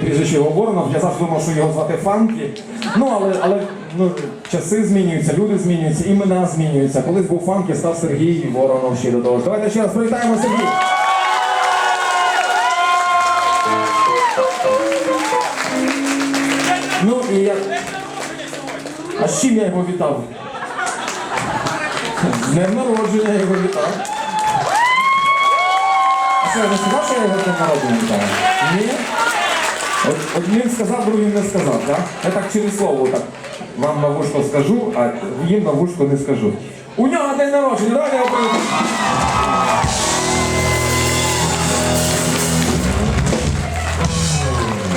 Прізвище його Воронов, я завжди думав, що його звати Фанкі. Ну, але, але ну, часи змінюються, люди змінюються, імена змінюються. Колись був Фанкі, став Сергій Воронов ще до того. Давайте ще раз привітаємо Сергій. Ну і я. А з чим я його вітав? З днем народження я його вітав. А що, не сказав, що я його днем народження вітав? Ні? Він сказав, другий не сказав, так? Я так через слово так вам на вушко скажу, а їм на вушко не скажу. У нього день народження, давайте його.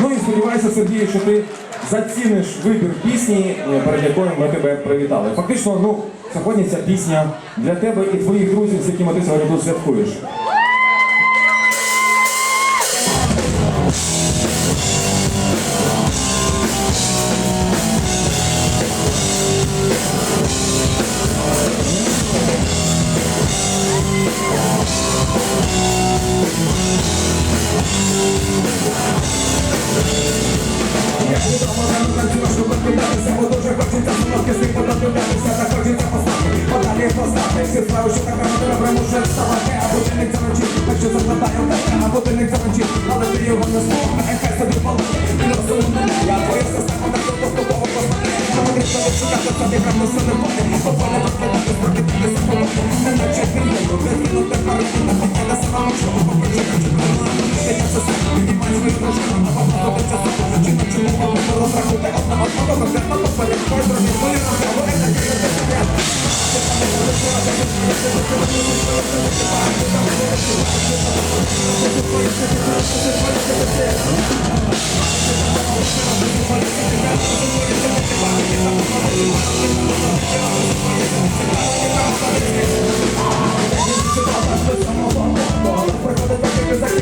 Ну і сподіваюся, Сергій, що ти заціниш вибір пісні, перед якою ми тебе привітали. Фактично, ну, сьогодні ця пісня для тебе і твоїх друзів, з якими ти сьогодні тут святкуєш. Шукати тобі прямо все не буде, поволя розкладати, спрокидати за полону, не наче гріє,